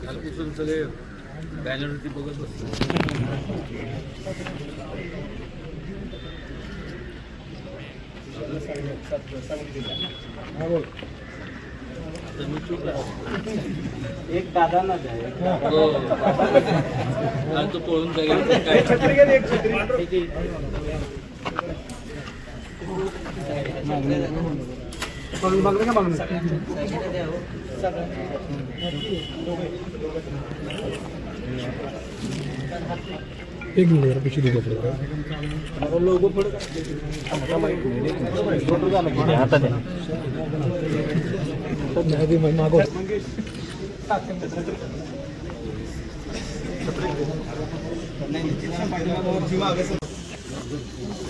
कालपासून सगळे बॅनरवरती बघत बसतो आता मी चूक एक दादा ना तो पळून जाईल काय मागणी मागणी का मागणी एक मिनिट जरा पिशवी देतो आता द्या नाही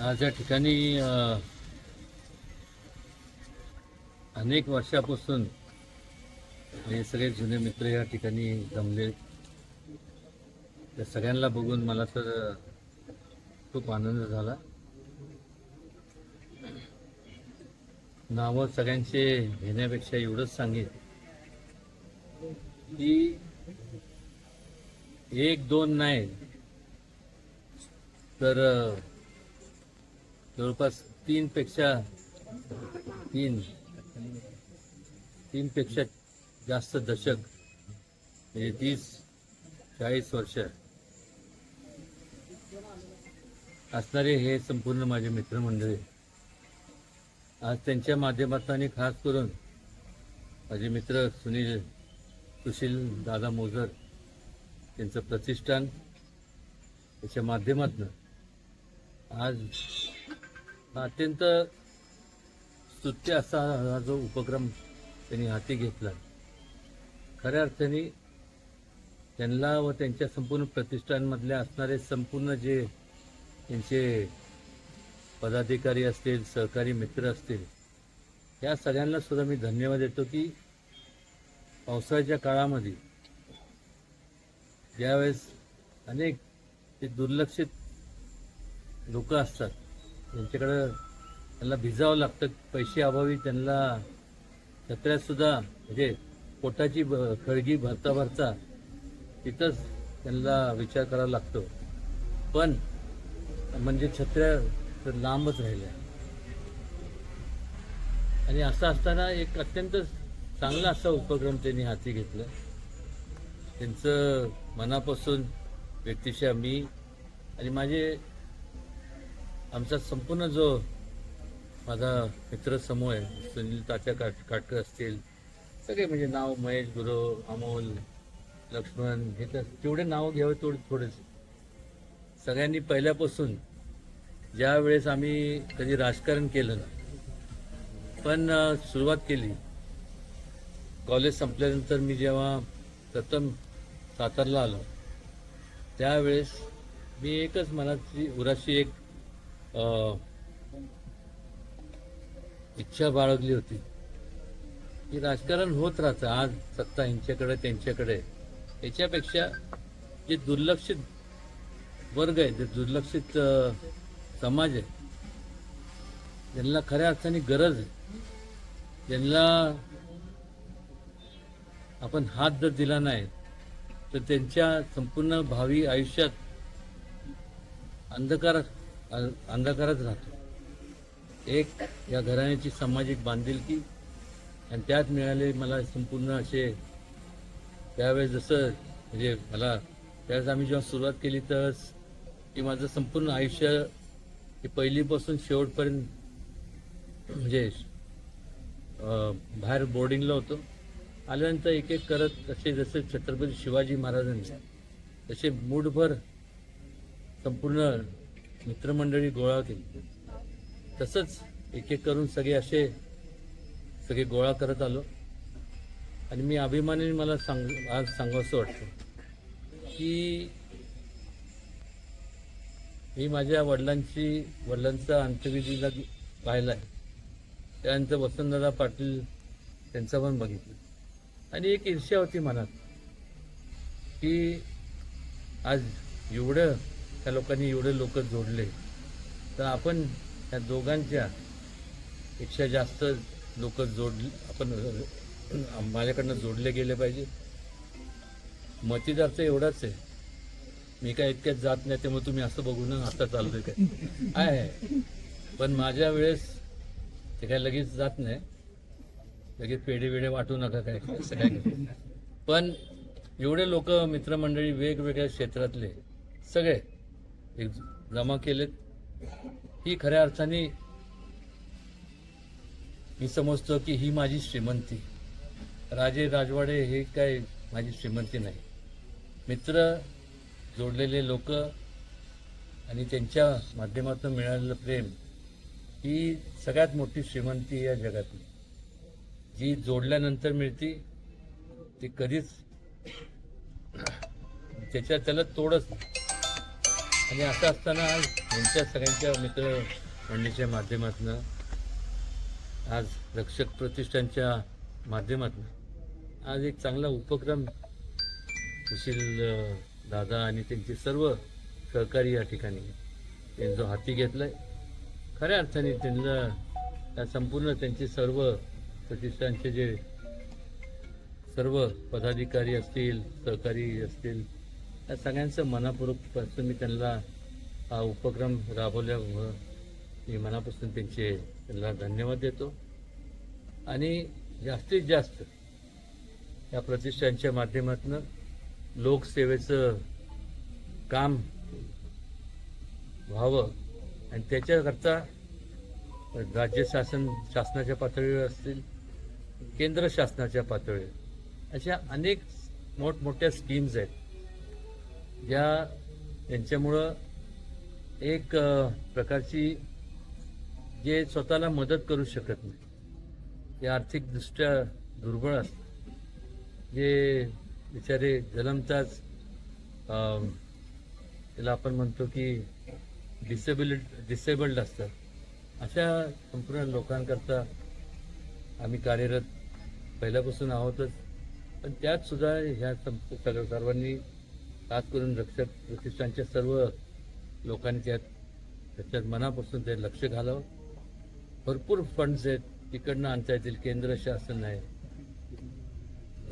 आज या ठिकाणी अनेक वर्षापासून हे सगळे जुने मित्र या ठिकाणी जमले. त्या सगळ्यांना बघून मला तर खूप आनंद झाला. नावं सगळ्यांचे घेण्यापेक्षा एवढंच सांगेन की एक दोन नाही. तर जवळपास जवळपास तीनपेक्षा तीन. तीनपेक्षा जास्त दशक. म्हणजे तीस चाळीस वर्ष. असणारे हे संपूर्ण माझे मित्रमंडळी. आज त्यांच्या माध्यमातून आणि खास करून माझे मित्र सुनील सुशील दादा मोजर त्यांचं प्रतिष्ठान त्याच्या माध्यमातून. आज अत्यंत स्तुत्य असा हा जो उपक्रम त्यांनी हाती घेतला. खऱ्या अर्थाने त्यांना व त्यांच्या संपूर्ण प्रतिष्ठानमधल्या असणारे संपूर्ण जे त्यांचे पदाधिकारी असतील सहकारी मित्र असतील या सगळ्यांना सुद्धा मी धन्यवाद देतो की पावसाळ्याच्या काळामध्ये ज्यावेळेस अनेक ते दुर्लक्षित लोक असतात. त्यांच्याकडं त्यांना भिजावं लागतं. पैसे अभावी त्यांना छत्र्यातसुद्धा म्हणजे पोटाची ब- खळगी भरता भरता तिथंच त्यांना विचार करावा लागतो. पण म्हणजे छत्र्या तर लांबच राहिल्या. आणि असं असताना एक अत्यंत चांगला असा उपक्रम त्यांनी हाती घेतला. त्यांचं मनापासून व्यक्तिशः मी आणि माझे आमचा संपूर्ण जो माझा मित्रसमूह आहे सुनील तात्या काट काटकर असतील सगळे म्हणजे नाव महेश गुरु अमोल लक्ष्मण हे तर जेवढे नावं घ्यावे तेवढे थोडेच सगळ्यांनी पहिल्यापासून ज्या वेळेस आम्ही कधी राजकारण केलं ना पण सुरुवात केली. कॉलेज संपल्यानंतर मी जेव्हा प्रथम सातारला आलो. त्यावेळेस मी एकच मनाची उराशी एक इच्छा बाळगली होती. की राजकारण होत राहतं. आज सत्ता यांच्याकडे त्यांच्याकडे. याच्यापेक्षा जे दुर्लक्षित वर्ग आहे जे दुर्लक्षित समाज आहे ज्यांना खऱ्या अर्थाने गरज आहे ज्यांना आपण हात जर दिला नाही तर त्यांच्या संपूर्ण भावी आयुष्यात अंधकार अंधकारच राहतो. एक या घराण्याची सामाजिक बांधिलकी आणि त्यात मिळाले मला संपूर्ण असे त्यावेळेस जसं म्हणजे मला त्यावेळेस आम्ही जेव्हा सुरुवात केली तर की माझं संपूर्ण आयुष्य हे पहिलीपासून शेवटपर्यंत म्हणजे बाहेर बोर्डिंगला होतो. आल्यानंतर एक एक करत असे जसे छत्रपती शिवाजी महाराजांनी तसे मूठभर संपूर्ण मित्रमंडळी गोळा केली. तसंच एक एक करून सगळे असे सगळे गोळा करत आलो. आणि मी अभिमानाने मला सांग आज सांगावंसं वाटतं की मी माझ्या वडिलांची वडिलांचा अंत्यविधीला पाहिला आहे त्यानंतर वसंतदादा पाटील त्यांचा पण बघितलं. आणि एक ईर्ष्या होती मनात की आज एवढं त्या लोकांनी एवढे लोक जोडले तर आपण त्या दोघांच्या पेक्षा जास्त लोक जोड आपण माझ्याकडनं जोडले गेले पाहिजे. मतीदार तर एवढाच आहे. मी काय इतक्यात जात नाही त्यामुळे तुम्ही असं बघू ना आता चालतोय काय. आहे. पण माझ्या वेळेस ते काय लगेच जात नाही. लगेच पेढे वेढे वाटू नका काय पण एवढे लोक मित्रमंडळी वेगवेगळ्या क्षेत्रातले सगळे एक जमा केलेत. ही खऱ्या अर्थाने मी समजतो की ही माझी श्रीमंती. राजे राजवाडे हे काय माझी श्रीमंती नाही. मित्र जोडलेले लोक आणि त्यांच्या माध्यमातून मिळालेलं प्रेम ही सगळ्यात मोठी श्रीमंती या जगातली. जी जोडल्यानंतर मिळती ती कधीच त्याच्या त्याला तोडच नाही. आणि असं असताना आज यांच्या सगळ्यांच्या मित्र मंडळीच्या माध्यमातून आज रक्षक प्रतिष्ठानच्या माध्यमातून आज एक चांगला उपक्रम सुशील दादा आणि त्यांचे सर्व सहकारी या ठिकाणी त्यांचा हाती हाती आहे खऱ्या अर्थाने त्यांना संपूर्ण त्यांचे सर्व प्रतिष्ठानचे जे सर्व पदाधिकारी असतील सहकारी असतील या सगळ्यांचं मनापूर्वकपासून मी त्यांना हा उपक्रम राबवल्यामुळं मी मनापासून त्यांचे त्यांना धन्यवाद देतो. आणि जास्तीत जास्त या प्रतिष्ठानच्या माध्यमातून लोकसेवेचं काम व्हावं आणि त्याच्याकरता राज्य शासन शासनाच्या पातळीवर असतील केंद्र शासनाच्या पातळीवर. अशा अनेक मोठमोठ्या स्कीम्स आहेत. ज्या यांच्यामुळं एक प्रकारची जे स्वतःला मदत करू शकत नाही. ते आर्थिकदृष्ट्या दुर्बळ असतात. जे बिचारे जलमताच त्याला आपण म्हणतो की डिसेबिल डिसेबल्ड असतात. अशा संपूर्ण लोकांकरता आम्ही कार्यरत पहिल्यापासून आहोतच. पण त्यात सुद्धा ह्या सं- सगळ्या सर्वांनी खास करून रक्षक प्रतिष्ठानच्या सर्व लोकांनी त्यात त्याच्यात मनापासून ते लक्ष घालावं. भरपूर फंड्स आहेत. तिकडनं आणता येतील. केंद्र शासन आहे.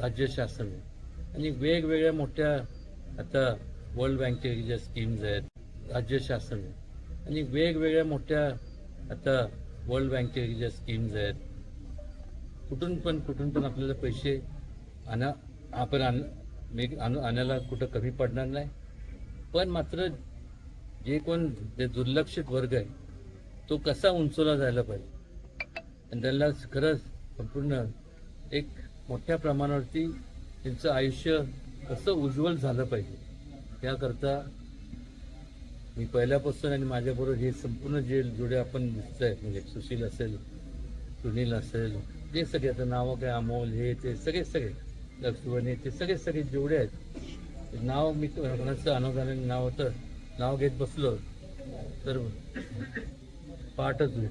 राज्य शासन आहे. आणि वेगवेगळ्या मोठ्या आता वर्ल्ड बँकेच्या ज्या स्कीम्स आहेत राज्य शासन आहे. आणि वेगवेगळ्या मोठ्या आता वर्ल्ड बँकेच्या ज्या स्कीम्स आहेत कुठून पण कुठून पण आपल्याला पैसे आणा आपण आण मी आणू- आणायला कुठं कमी पडणार नाही. पण मात्र जे कोण जे दुर्लक्षित वर्ग आहे तो कसा उंचवला जायला पाहिजे? आणि त्यांना खरंच संपूर्ण एक मोठ्या प्रमाणावरती त्यांचं आयुष्य कसं उज्ज्वल झालं पाहिजे त्याकरता मी पहिल्यापासून आणि माझ्याबरोबर हे संपूर्ण जे जोडे आपण दिसतंय म्हणजे सुशील असेल सुनील असेल जे सगळे आता नावं काय अमोल हे ते सगळे सगळे लक्ष्मण हे ते सगळे सगळे जेवढे आहेत नाव मी कोणाचं अनुदानाने नाव होतं नाव घेत बसलो तर पाठच होईल.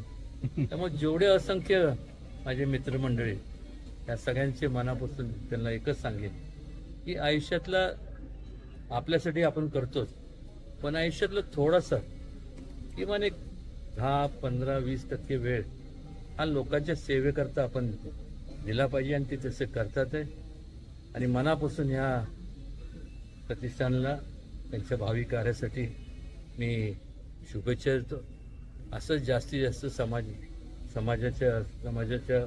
त्यामुळे जेवढे असंख्य माझे मित्रमंडळी या सगळ्यांचे मनापासून त्यांना एकच सांगेन की आयुष्यातला आपल्यासाठी आपण करतोच पण आयुष्यातलं थोडासा किमान एक दहा पंधरा वीस टक्के वेळ हा लोकांच्या सेवेकरता आपण दिला पाहिजे आणि ते तसे करतात आहे. आणि मनापासून ह्या प्रतिष्ठानला त्यांच्या भावी कार्यासाठी मी शुभेच्छा देतो. असंच जास्तीत जास्त समाज समाजाच्या समाजाच्या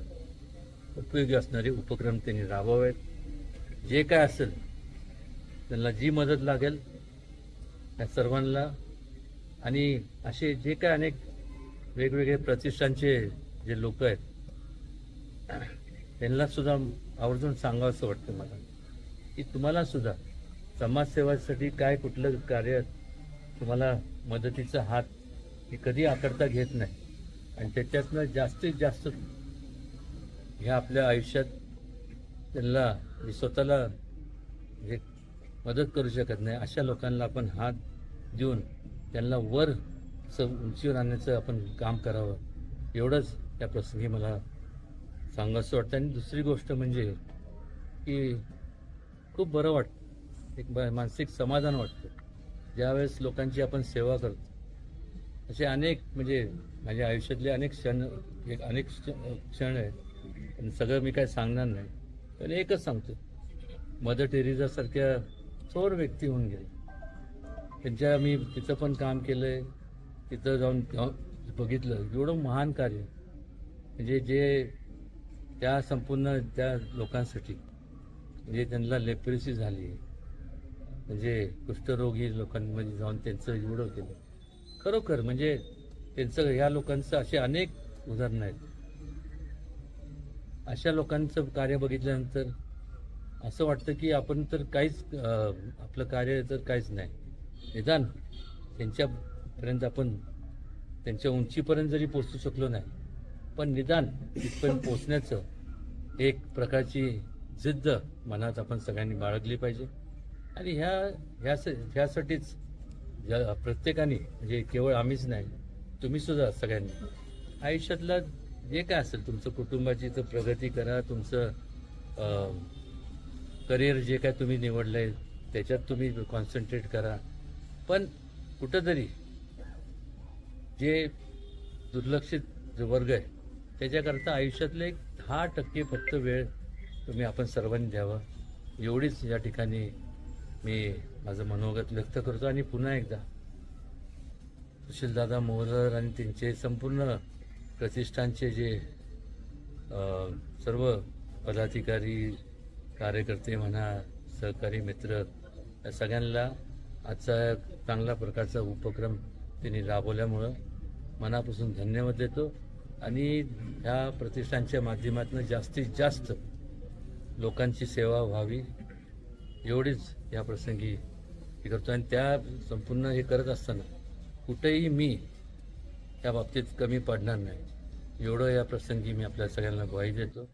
उपयोगी असणारे उपक्रम त्यांनी राबवावेत. जे काय असेल त्यांना जी मदत लागेल त्या सर्वांना आणि असे जे काय अनेक वेगवेगळे प्रतिष्ठानचे जे लोक आहेत त्यांना सुद्धा आवर्जून सांगावं असं वाटतं मला. की तुम्हाला सुद्धा समाजसेवासाठी काय कुठलं कार्य तुम्हाला मदतीचा हात हे कधी आकारता घेत नाही. आणि त्याच्यातनं जास्तीत जास्त ह्या आपल्या आयुष्यात त्यांना स्वतःला हे मदत करू शकत नाही. अशा लोकांना आपण हात देऊन त्यांना वर स उंचीवर आणण्याचं आपण काम करावं. एवढंच त्या प्रसंगी मला सांगावंसं वाटतं. आणि दुसरी गोष्ट म्हणजे की खूप बरं वाटतं. एक मानसिक समाधान वाटतं. ज्यावेळेस लोकांची आपण सेवा करतो. असे अनेक म्हणजे माझ्या आयुष्यातले अनेक क्षण एक अनेक क्ष- क्षण आहेत. आणि सगळं मी काय सांगणार नाही. पण एकच सांगतो. मदर टेरेसासारख्या थोर व्यक्ती होऊन गेले. त्यांच्या मी तिथं पण काम केलं आहे तिथं जाऊन जाऊन बघितलं. एवढं महान कार्य. म्हणजे जे त्या संपूर्ण त्या लोकांसाठी म्हणजे त्यांना लेप्रेसी झाली म्हणजे कुष्ठरोगी लोकांमध्ये जाऊन त्यांचं एवढं केलं. खरोखर म्हणजे त्यांचं ह्या लोकांचं असे अनेक उदाहरणं आहेत. अशा लोकांचं कार्य बघितल्यानंतर असं वाटतं की आपण तर काहीच आपलं कार्य तर काहीच नाही. निदान त्यांच्यापर्यंत आपण त्यांच्या उंचीपर्यंत जरी पोचू शकलो नाही पण निदान तिथपर्यंत पोचण्याचं एक प्रकारची जिद्द मनात आपण सगळ्यांनी बाळगली पाहिजे. आणि ह्या ह्या ह्यासाठीच ज्या प्रत्येकाने म्हणजे केवळ आम्हीच नाही तुम्ही सुद्धा सगळ्यांनी आयुष्यातलं जे काय असेल तुमचं कुटुंबाची तर प्रगती करा तुमचं करिअर जे काय तुम्ही निवडलं आहे त्याच्यात तुम्ही कॉन्सन्ट्रेट करा. पण कुठंतरी जे दुर्लक्षित जो वर्ग आहे त्याच्याकरता आयुष्यातले एक दहा टक्के फक्त वेळ तुम्ही आपण सर्वांनी द्यावा. एवढीच या ठिकाणी मी माझं मनोगत व्यक्त करतो आणि पुन्हा एकदा सुशीलदादा मोहर आणि त्यांचे संपूर्ण प्रतिष्ठानचे जे सर्व पदाधिकारी कार्यकर्ते म्हणा सहकारी मित्र या सगळ्यांना आजचा चांगला प्रकारचा उपक्रम त्यांनी राबवल्यामुळं मनापासून धन्यवाद देतो. आणि ह्या प्रतिष्ठानच्या माध्यमातून जास्तीत जास्त लोकांची सेवा व्हावी एवढीच या प्रसंगी हे करतो. आणि त्या संपूर्ण हे करत असताना कुठेही मी त्या बाबतीत कमी पडणार नाही. एवढं या प्रसंगी मी आपल्या सगळ्यांना ग्वाही देतो.